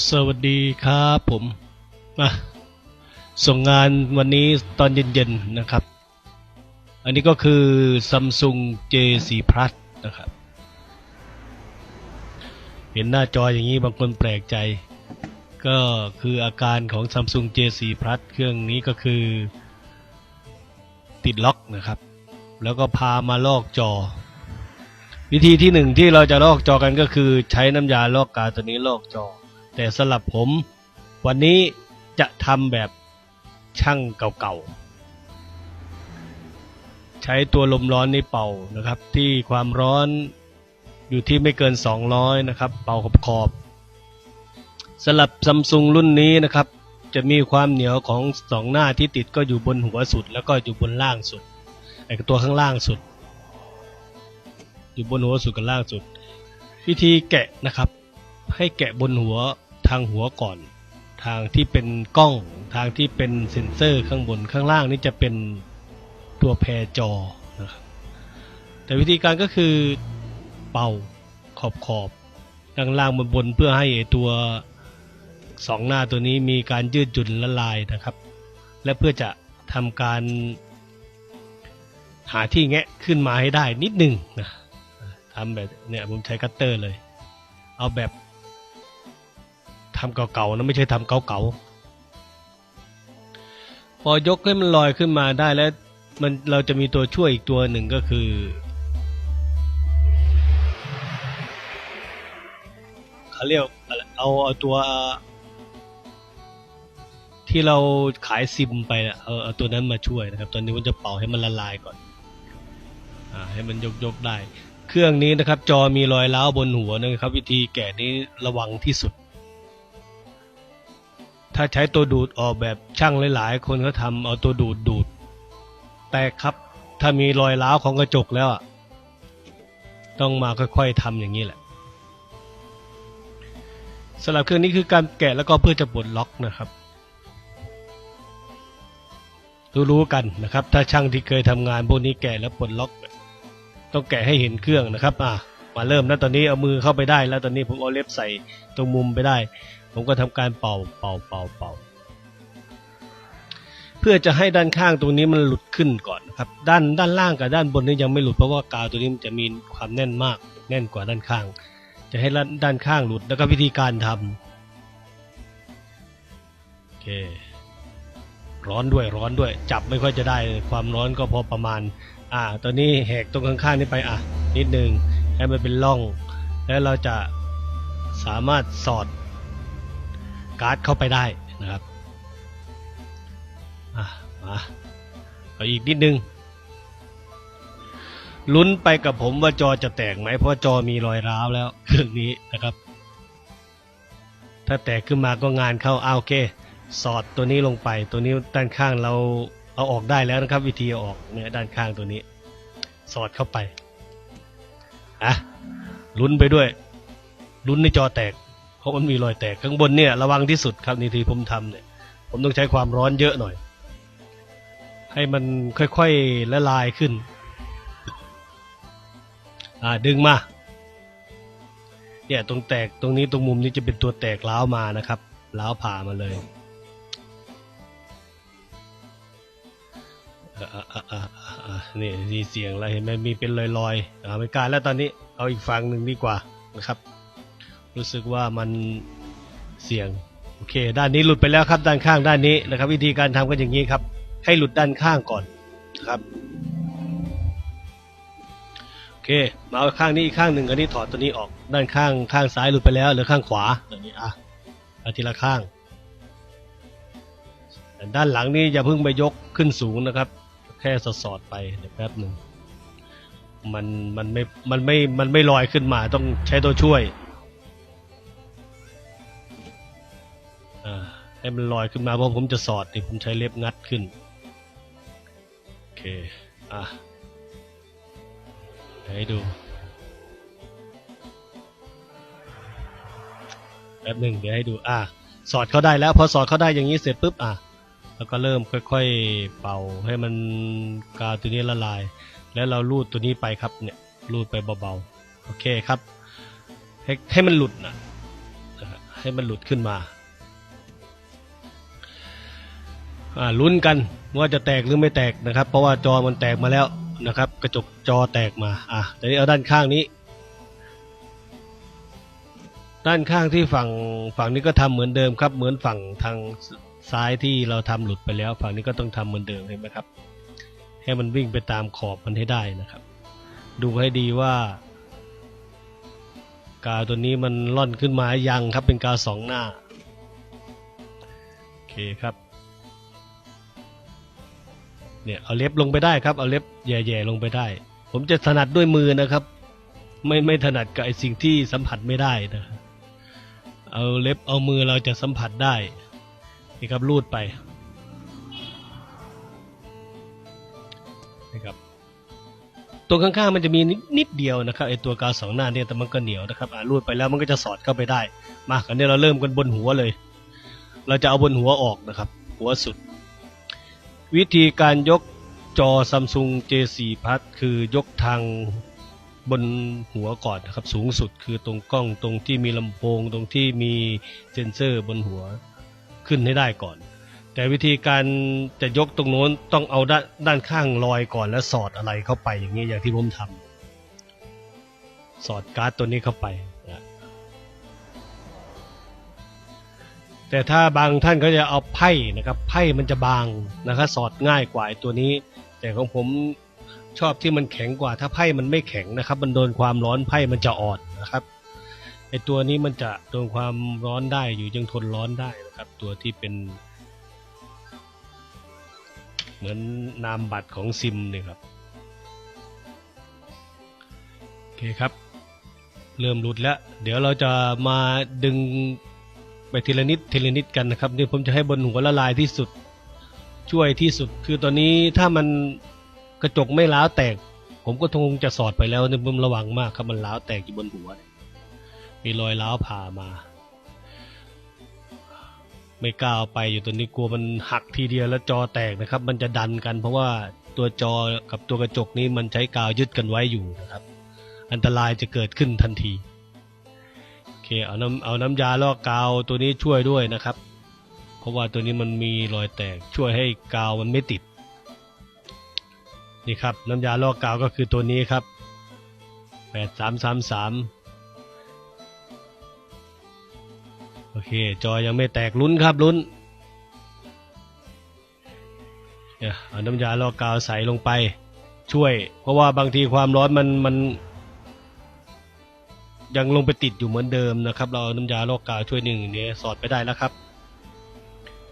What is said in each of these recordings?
สวัสดีครับผมมาส่งงานวันนี้ตอนเย็นๆนะครับ อันนี้ก็คือ Samsung J4 Plus นะครับ เห็นหน้าจออย่างนี้บางคนแปลกใจ ก็คืออาการของ Samsung J4 Plus เครื่องนี้ก็คือ ติดล็อกนะครับ แล้วก็พามาลอกจอ วิธีที่หนึ่งที่เราจะลอกจอกันก็คือใช้น้ำยาลอกกาตัวนี้ลอกจอ แต่สำหรับผม วันนี้จะทำแบบช่างเก่าๆ ใช้ตัวลมร้อนนี่เป่านะครับ ที่ความร้อนอยู่ที่ไม่เกิน 200 นะครับ เป่าขอบขอบๆสำหรับซัมซุงรุ่นนี้นะครับ จะมีความเหนียวของสองหน้าที่ติดก็อยู่บนหัวสุด แล้วก็อยู่บนล่างสุดไอ้ตัวข้างล่างสุด อยู่บนหัวสุดกับล่างสุด วิธีแกะนะครับ ให้แกะบนหัว ทางหัวก่อน ทางที่เป็นกล้อง ทางที่เป็นเซ็นเซอร์ข้างบนข้างล่างนี่จะเป็นตัวแพรจอนะครับแต่วิธีการก็คือเป่าขอบขอบด้านล่างบนบนเพื่อให้ตัวสองหน้าตัวนี้มีการยืดหยุ่นละลายนะครับ และเพื่อจะทำการหาที่แงะขึ้นมาให้ได้นิดหนึ่งนะทำแบบเนี่ยผมใช้คัตเตอร์เลย เอาแบบ ทำเก่าๆนะไม่ใช่ทำเก่าๆพอยกให้มันลอยขึ้นมาได้แล้วมันเราจะมีตัวช่วยอีกตัวหนึ่งก็คือ เขาเรียกอะไรเอาเอาตัว ที่เราขายซิมไปนะเอาเอาตัวนั้นมาช่วยนะครับ ตอนนี้ผมจะเป่าให้มันละลายก่อนอ่าให้มันยกยกได้ เครื่องนี้นะครับ จอมีรอยร้าวบนหัวนะครับ วิธีแกะนี้ระวังที่สุด ถ้าใช้ตัวดูดออกแบบช่างหลายๆ คนเขาทำเอาตัวดูดดูด แต่ครับถ้ามีรอยร้าวของกระจกแล้วอะต้องมาค่อยๆทำอย่างนี้แหละสำหรับเครื่องนี้คือการแกะแล้วก็เพื่อจะปลดล็อกนะครับรู้ๆกันนะครับ ถ้าช่างที่เคยทำงานพวกนี้แกะแล้วปลดล็อก ต้องแกะให้เห็นเครื่องนะครับ อะมาเริ่มนะตอนนี้เอามือเข้าไปได้แล้วตอนนี้ผมเอาเล็บใส่ตรงมุมไปได้ ผมก็ทำการเป่าเป่าเป่าเป่าเพื่อจะให้ด้านข้างตรงนี้มันหลุดขึ้นก่อนนะครับ ด้านด้านล่างกับด้านบนนี่ยังไม่หลุดเพราะว่ากาวตัวนี้มันจะมีความแน่นมาก แน่นกว่าด้านข้าง จะให้ด้านข้างหลุดแล้วก็วิธีการทำโอเคร้อนด้วยร้อนด้วย จับไม่ค่อยจะได้ความร้อนก็พอประมาณ อ่า ตอนนี้แหกตรงข้างๆนี้ไปอะนิดนึงให้มันเป็นร่อง แล้วเราจะสามารถสอด การ์ดเข้าไปได้นะครับอะมาเอาอีกนิดนึงลุ้นไปกับผมว่าจอจะแตกไหมเพราะจอมีรอยร้าวแล้วเครื่องนี้นะครับ ถ้าแตกขึ้นมาก็งานเข้าเอาโอเค สอดตัวนี้ลงไป ตัวนี้ด้านข้างเราเอาออกได้แล้วนะครับ วิธีเอาออกเนี่ยด้านข้างตัวนี้ สอดเข้าไปอะลุ้นไปด้วยลุ้นในจอแตก เพราะมันมีรอยแตกข้างบนเนี่ยระวังที่สุดครับนี่ที่ผมทำเนี่ย ผมต้องใช้ความร้อนเยอะหน่อย ให้มันค่อยๆละลายขึ้น อ่าดึงมาเนี่ยตรงแตกตรงนี้ตรงมุมนี้จะเป็นตัวแตกล้าวมานะครับล้าวผ่ามาเลยอ่าอ่าอ่าอ่าอ่านี่มีเสียงอะไรเห็นไหมมีเป็นลอยๆอ่าไม่กล้ารแล้วตอนนี้เอาอีกฝั่งหนึ่งดีกว่านะครับ รู้สึกว่ามันเสี่ยงโอเค ด้านนี้หลุดไปแล้วครับด้านข้างด้านนี้นะครับ วิธีการทำก็อย่างนี้ครับ ให้หลุดด้านข้างก่อนนะครับโอเคมาเอาข้างนี้อีกข้างหนึ่งอันนี้ถอดตัวนี้ออกด้านข้างข้างซ้ายหลุดไปแล้วหลือข้างขวาอย่างนี้อะอาทีละข้างแต่ด้านหลังนี้อย่าเพิ่งไปยกขึ้นสูงนะครับ แค่สอดสอดๆไปเดี๋ยวแป๊บหนึ่งมันมันไม่มันไม่มันไม่ลอยขึ้นมาต้องใช้ตัวช่วย ให้มันลอยขึ้นมาเพราะผมจะสอดนี่ผมใช้เล็บงัดขึ้น โอเค อะ ให้ดู แป๊บหนึ่งเดี๋ยวให้ดู อะ สอดเขาได้แล้ว พอสอดเขาได้อย่างนี้เสร็จปุ๊บ อะ แล้วก็เริ่มค่อย ๆ เป่าให้มันกาวตัวนี้ละลาย แล้วเราลูดตัวนี้ไปครับ เนี่ย ลูดไปเบาๆ โอเคครับ ให้ให้มันหลุดนะนะฮะให้มันหลุดขึ้นมา ลุ้นกันว่าจะแตกหรือไม่แตกนะครับ เพราะว่าจอมันแตกมาแล้วนะครับ กระจกจอแตกมาอะแต่นี้เอาด้านข้างนี้ ด้านข้างที่ฝั่งฝั่งนี้ก็ทำเหมือนเดิมครับ เหมือนฝั่งทางซ้ายที่เราทำหลุดไปแล้ว ฝั่งนี้ก็ต้องทำเหมือนเดิมเห็นไหมครับ ให้มันวิ่งไปตามขอบมันให้ได้นะครับ ดูให้ดีว่ากาวตัวนี้มันล่อนขึ้นมายังครับเป็นกาวสองหน้าโอเคครับ เนี่ยเอาเล็บลงไปได้ครับ เอาเล็บแย่ๆลงไปได้ ผมจะถนัดด้วยมือนะครับ ไม่ไม่ถนัดกับไอสิ่งที่สัมผัสไม่ได้นะครับเอาเล็บเอามือเราจะสัมผัสได้นี่ครับรูดไปนะครับตัวข้างๆมันจะมีนิดเดียวนะครับไอตัวกาวสองหน้าเนี่ยแต่มันก็เหนียวนะครับอ่ารูดไปแล้วมันก็จะสอดเข้าไปได้ มาคราวนี้เราเริ่มกันบนหัวเลย เราจะเอาบนหัวออกนะครับ หัวสุด วิธีการยกจอ Samsung J4 Plus คือยกทางบนหัวก่อนนะครับ สูงสุดคือตรงกล้องตรงที่มีลำโพง ตรงที่มีเซ็นเซอร์บนหัวขึ้นให้ได้ก่อน แต่วิธีการจะยกตรงโน้นต้องเอาด้านด้านข้างลอยก่อนแล้วสอดอะไรเข้าไปอย่างนี้อย่างที่ผมทำสอดการ์ดตัวนี้เข้าไป แต่ถ้าบางท่านก็จะเอาไพ่นะครับไพ่มันจะบางนะครับสอดง่ายกว่าไอ้ตัวนี้ แต่ของผมชอบที่มันแข็งกว่า ถ้าไพ่มันไม่แข็งนะครับ มันโดนความร้อนไพ่มันจะอ่อนนะครับไอตัวนี้มันจะโดนความร้อนได้อยู่ยังทนร้อนได้นะครับ ตัวที่เป็น เหมือนนามบัตรของซิมเนี่ยครับโอเคครับ เริ่มหลุดแล้ว เดี๋ยวเราจะมาดึง ไปทีละนิดทีละนิดกันนะครับนี่ผมจะให้บนหัวละลายที่สุด ช่วยที่สุด คือตอนนี้ถ้ามันกระจกไม่ล้าวแตก ผมก็คงจะสอดไปแล้วเนี่ยผมระวังมากครับมันล้าวแตกอยู่บนหัวมีรอยล้าวผ่ามา ไม่กล้าเอาไปอยู่ตัวนี้กลัวมันหักทีเดียวแล้วจอแตกนะครับ มันจะดันกัน เพราะว่าตัวจอกับตัวกระจกนี้มันใช้กาวยึดกันไว้อยู่นะครับ อันตรายจะเกิดขึ้นทันที เคเอาน้ำเอาน้ำยาลอกกาวตัวนี้ช่วยด้วยนะครับ เพราะว่าตัวนี้มันมีรอยแตกช่วยให้กาวมันไม่ติด นี่ครับน้ำยาลอกกาวก็คือตัวนี้ครับแปดสามสามสามโอเค จอยังไม่แตกลุ้นครับลุ้นเนี่ยเอาน้ำยาลอกกาวใส่ลงไปช่วย เพราะว่าบางทีความร้อนมันมัน ยังลงไปติดอยู่เหมือนเดิมนะครับ เราน้ำยาลอกกาวช่วยหนึ่งเนี่ยสอดไปได้แล้วครับ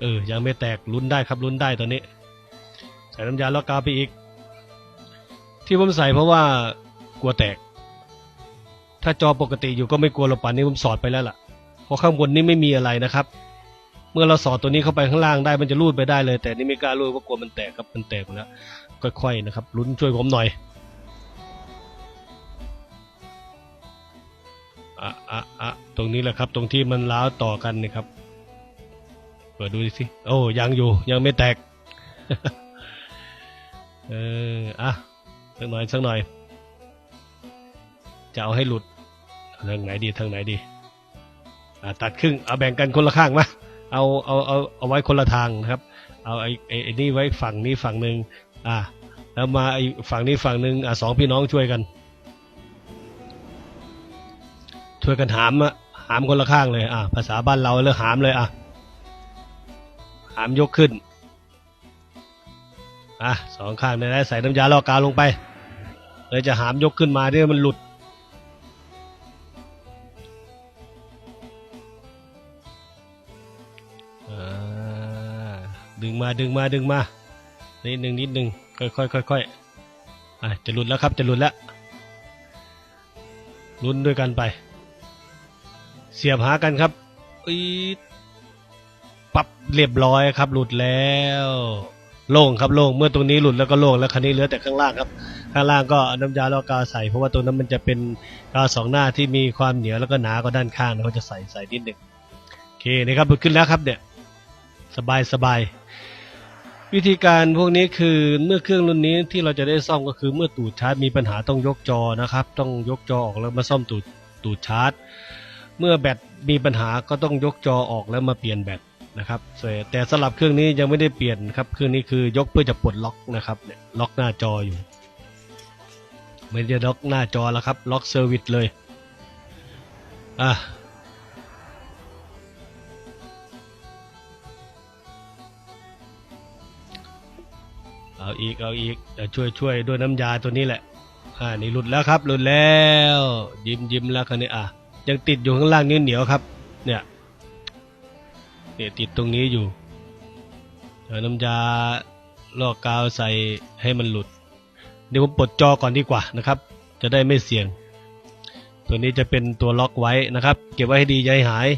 เออ ยังไม่แตกลุ้นได้ครับลุ้นได้ตอนนี้ ใส่น้ำยาลอกกาวไปอีก ที่ผมใส่เพราะว่ากลัวแตก ถ้าจอปกติอยู่ก็ไม่กลัวหรอกป่านนี้ผมสอดไปแล้วล่ะเพราะข้างบนนี่ไม่มีอะไรนะครับ เมื่อเราสอดตัวนี้เข้าไปข้างล่างได้มันจะรูดไปได้เลย แต่นี่ไม่กล้ารูดเพราะกลัวมันแตกครับมันแตกหมดแล้วค่อยๆนะครับลุ้นช่วยผมหน่อย อะอะอะตรงนี้แหละครับ ตรงที่มันล้าวต่อกันนี่ครับ เปิดดูดิสิโอ้ยังอยู่ ยังไม่แตก เอออะสักหน่อยสักหน่อย จะเอาให้หลุดทางไหนดีทางไหนดีอะตัดครึ่งเอาแบ่งกันคนละข้างมาเอาเอาเอาเอาไว้คนละทางนะครับ เอาไอ้ไอ้นี่ไว้ฝั่งนี้ฝั่งหนึ่งอะแล้วมาไอ้ฝั่งนี้ฝั่งหนึ่งอะสองพี่น้องช่วยกัน ช่วยกันหามอะหามคนละข้างเลย อะ ภาษาบ้านเราเรียกหามเลยอะ หามยกขึ้น อะสองข้างเนี่ยนะใส่น้ำยาลอกกาวลงไปเลยจะหามยกขึ้นมาเนี่ยมันหลุดอ่าดึงมาดึงมาดึงมา นิดหนึ่งนิดหนึ่งค่อยค่อยค่อยค่อยอะจะหลุดแล้วครับจะหลุดแล้วลุ้นด้วยกันไป เสียบหากันครับอีดปับเรียบร้อยครับ หลุดแล้ว โล่งครับโล่งเมื่อตรงนี้หลุดแล้วก็โล่งแล้วคันนี้เหลือแต่ข้างล่างครับ ข้างล่างก็เอาน้ำยาลอกกาวใส่เพราะว่าตรงนั้นมันจะเป็นกาวสองหน้าที่มีความเหนียวแล้วก็หนากว่าด้านข้างนะเขาจะใส่ใส่นิดหนึ่งโอเคนะครับหลุดขึ้นแล้วครับเนี่ยสบายสบายวิธีการพวกนี้คือเมื่อเครื่องรุ่นนี้ที่เราจะได้ซ่อมก็คือเมื่อตูดชาร์จมีปัญหาต้องยกจอนะครับ ต้องยกจอออกแล้วมาซ่อมตูดตูดชาร์จ เมื่อแบตมีปัญหาก็ต้องยกจอออกแล้วมาเปลี่ยนแบตนะครับแต่สำหรับเครื่องนี้ยังไม่ได้เปลี่ยนครับเครื่องนี้คือยกเพื่อจะปลดล็อกนะครับล็อกหน้าจออยู่ ไม่ได้ล็อกหน้าจอแล้วครับ ล็อกเซอร์วิสเลยอะเอาอีกเอาอีกเดี๋ยวช่วยช่วยด้วยน้ำยาตัวนี้แหละอ่านี่หลุดแล้วครับหลุดแล้ว ยิ้มยิ้มแล้วคันนี้อะ ยังติดอยู่ข้างล่างนิ้วเหนียวครับ เนี่ยเนี่ยติดตรงนี้อยู่เดี๋ยวน้ำยาลอกกาวใส่ให้มันหลุด เดี๋ยวผมปลดจอก่อนดีกว่านะครับ จะได้ไม่เสี่ยง ตัวนี้จะเป็นตัวล็อกไว้นะครับ เก็บไว้ให้ดีอย่าให้หาย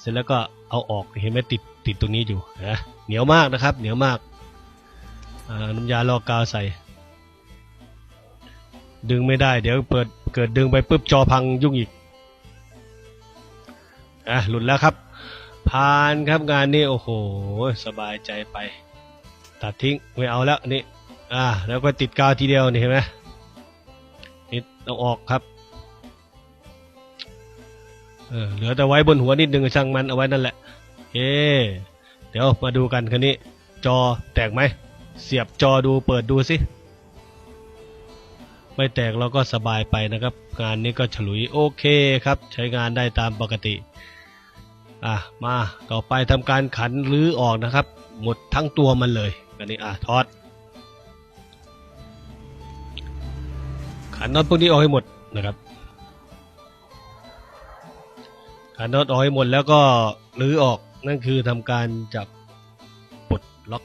เสร็จแล้วก็เอาออกเห็นไหมติดติดตรงนี้อยู่นะเหนียวมากนะครับ เหนียวมากน้ำยาลอกกาวใส่ ดึงไม่ได้ เดี๋ยวเปิดเกิดดึงไปปุ๊บจอพังยุ่งอีก อะหลุดแล้วครับ ผ่านครับงานนี้โอ้โห สบายใจไป ตัดทิ้งไม่เอาแล้วนี่อ่าแล้วก็ติดกาวทีเดียวนี่เห็นไหมนิดเอาออกครับเออเหลือแต่ไว้บนหัวนิดนึงช่างมันเอาไว้นั่นแหละเอ๊เดี๋ยวมาดูกันคันนี้ จอแตกไหม เสียบจอดูเปิดดูสิไม่แตกเราก็สบายไปนะครับ งานนี้ก็ฉลุยโอเคครับ ใช้งานได้ตามปกติ อะมาต่อไปทำการขันหรือออกนะครับ หมดทั้งตัวมันเลยอันนี้อะทอด ขันน็อตพวกนี้ออกให้หมดนะครับ ขันน็อตออกให้หมดแล้วก็รื้อออกนั่นคือทำการจับปลดล็อก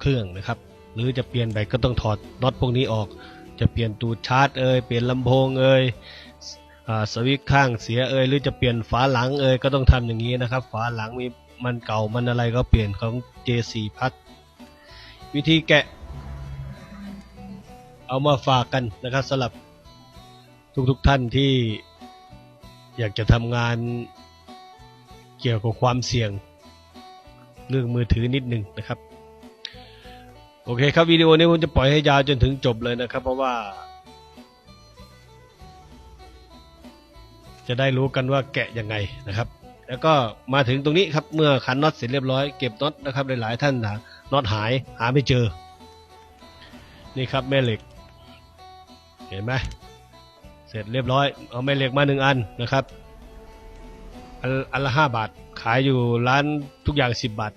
เครื่องนะครับ หรือจะเปลี่ยนแบตก็ต้องถอดน็อตพวกนี้ออก จะเปลี่ยนตูดชาร์จเอ่ยเปลี่ยนลำโพงเอ่ย สวิตข้างเสียเอ่ยหรือจะเปลี่ยนฝาหลังเอ่ยก็ต้องทำอย่างนี้นะครับ ฝาหลังมีมันเก่ามันอะไรก็เปลี่ยนของ J4 พัดวิธีแกะ เอามาฝากกันนะครับสำหรับทุกๆทท่านที่อยากจะทำงานเกี่ยวกับความเสี่ยง เรื่องมือถือนิดหนึ่งนะครับ โอเคครับวิดีโอนี้ผมจะปล่อยให้ยาวจนถึงจบเลยนะครับ เพราะว่า จะได้รู้กันว่าแกะยังไงนะครับ แล้วก็มาถึงตรงนี้ครับเมื่อขันน็อตเสร็จเรียบร้อยเก็บน็อตนะครับหลายๆท่านนะน็อตหายหาไม่เจอ นี่ครับแม่เหล็ก เห็นไหมเสร็จเรียบร้อย เอาแม่เหล็กมาหนึ่งอันนะครับอันละห้าบาทขายอยู่ร้านทุกอย่างสิบบาท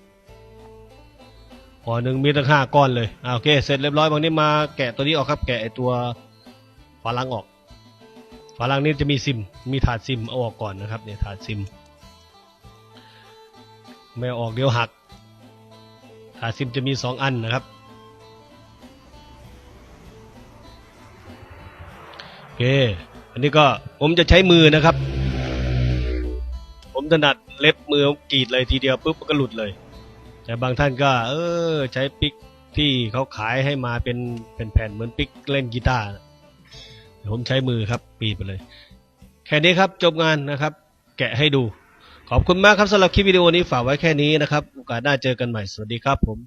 ห่อหนึ่งมีตั้งห้าก้อนเลยอโอเค เสร็จเรียบร้อยบางนี้มาแกะตัวนี้ออกครับ แกะตัวฝาลังออก ฝาลังนี้จะมีซิม มีถาดซิมเอาออกก่อนนะครับเนี่ยถาดซิม ไม่ออกเดี๋ยวหัก ถาดซิมจะมีสองอันนะครับโอเค อันนี้ก็ผมจะใช้มือนะครับ ผมถนัดเล็บมือกรีดเลยทีเดียวปุ๊บมันก็หลุดเลย แต่บางท่านก็ เออใช้ปิกที่เขาขายให้มาเป็นเป็นแผ่นเหมือนปิกเล่นกีตาร์ ผมใช้มือครับ ปีไปเลย แค่นี้ครับจบงานนะครับ แกะให้ดู ขอบคุณมากครับสำหรับคลิปวิดีโอนี้ฝากไว้แค่นี้นะครับ โอกาสหน้าเจอกันใหม่ สวัสดีครับผม